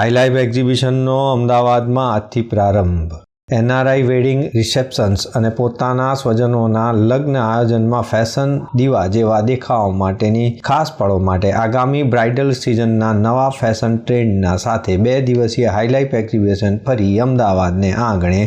હાઈલાઇફ એક્ઝિબિશનનો અમદાવાદમાં આજથી પ્રારંભ એનઆરઆઈ વેડિંગ રિસેપ્શન્સ અને પોતાના સ્વજનોના લગ્ન આયોજનમાં ફેશન દીવા જેવા દેખાવ માટેની ખાસ પળો માટે આગામી બ્રાઇડલ સિઝનના નવા ફેશન ટ્રેન્ડના સાથે બે દિવસીય હાઇલાઇફ એક્ઝિબિશન ફરી અમદાવાદને આંગણે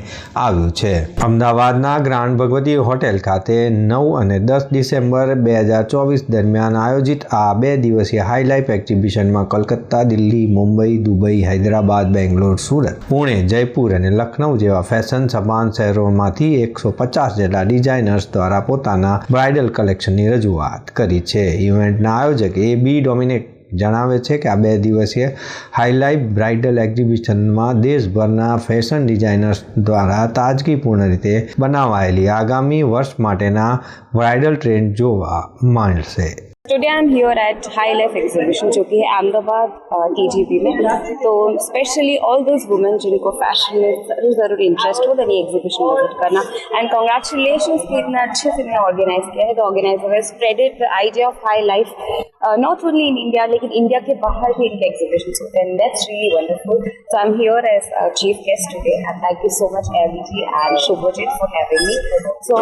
આવ્યું છે અમદાવાદના ગ્રાન્ડ ભગવતી હોટેલ ખાતે નવ અને દસ ડિસેમ્બર બે હજાર ચોવીસ દરમિયાન આયોજિત આ બે દિવસીય હાઇલાઇફ એક્ઝિબિશનમાં કલકત્તા દિલ્હી મુંબઈ દુબઈ હૈદરાબાદ બેંગ્લોર સુરત પુણે જયપુર અને લખનઉ જેવા ફેશન સમાન શહેરોમાંથી એકસો પચાસ જેટલા ડિઝાઇનર્સ દ્વારા પોતાના બ્રાઇડલ કલેક્શનની રજૂઆત કરી છે ઇવેન્ટના આયોજક એ બી ડોમિનેટ જણાવે છે કે આ બે દિવસીય હાઈલાઇફ બ્રાઇડલ એક્ઝિબિશનમાં દેશભરના ફેશન ડિઝાઇનર્સ દ્વારા તાજગીપૂર્ણ રીતે બનાવાયેલી આગામી વર્ષ માટેના બ્રાઇડલ ટ્રેન્ડ જોવા મળશે today I am here at high life exhibition जो कि है अहमदाबाद के जी पी में तो स्पेशली ऑल दोज वुमेन जिनको फैशन में ज़रूर ज़रूर इंटरेस्ट हो देन ये एग्जीबिशन विजिट करना एंड कॉन्ग्रेचुलेशन कि इतना अच्छे से इन्हें ऑर्गेनाइज किया है the organiser spreaded the idea of high life not not only in India, like in India ke bahar bhi inke exhibitions hote hain. That's really wonderful. So I'm here as a chief guest today, and thank you so much, Airviji and Shubhajit for having me. So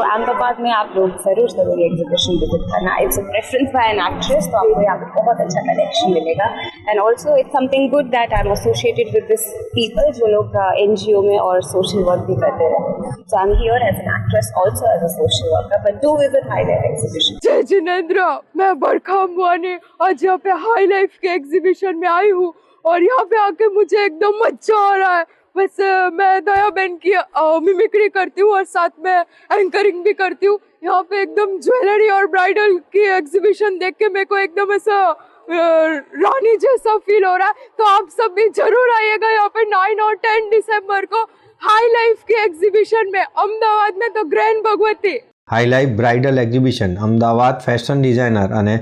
में आप लोग जरूर जरूर exhibition visit करना it's a preference by an actress तो आपको यहाँ पे बहुत अच्छा कनेक्शन मिलेगा and also it's something good that I am associated with this people जो लोग एन जी ओ में और सोशल वर्क भी करते रहे so I am here as an actress also as a social worker but do visit highlight exhibition जय जिनेंद्र मैं बरखा मुआनी में आज यहाँ पे हाई लाइफ के एग्जीबिशन में आई हूँ और यहाँ पे आके मुझे एकदम मजा आ रहा है बस मैं दया बहन की मिमिक्री करती हूँ और साथ में एंकरिंग भी करती हूँ यहाँ पे एकदम ज्वेलरी और ब्राइडल की एग्जीबिशन देख के मेरे को एकदम ऐसा रानी जैसा फील हो रहा है तो आप सब भी जरूर आइएगा यहाँ पे नाइन और टेन दिसंबर को हाई लाइफ की एग्जीबिशन में अहमदाबाद में तो grand Bhagwati high life bridal exhibition Ahmedabad fashion designer અને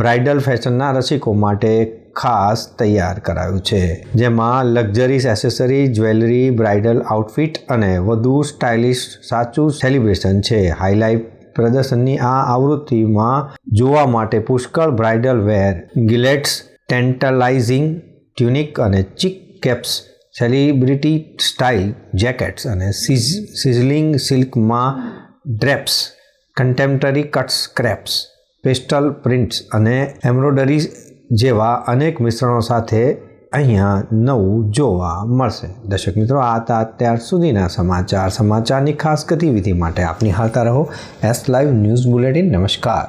બ્રાઇડલ ફેશનના રસિકો માટે ખાસ તૈયાર કરાયું છે જેમાં luxuries accessory jewellery bridal outfit અને વધુ સ્ટાઇલિશ સાચું સેલિબ્રેશન છે હાઈલાઇફ પ્રદર્શનની આ આવૃત્તિમાં જોવા માટે પુષ્કળ બ્રાઇડલ વેર ગિલેટ્સ ટેન્ટલાઇઝિંગ ટ્યુનિક અને chic capes celebrity style jackets અને સિઝલિંગ સિલ્કમાં drapes contemporary cuts crepes pastel prints અને એમ્બ્રોડરી જેવા અનેક મિશ્રણો સાથે અહીંયા નવું જોવા મળશે દર્શક મિત્રો આ હતા અત્યાર સુધીના સમાચાર સમાચારની ખાસ ગતિવિધિ માટે આપની હાલતા રહો એસ લાઈવ ન્યૂઝ બુલેટિન નમસ્કાર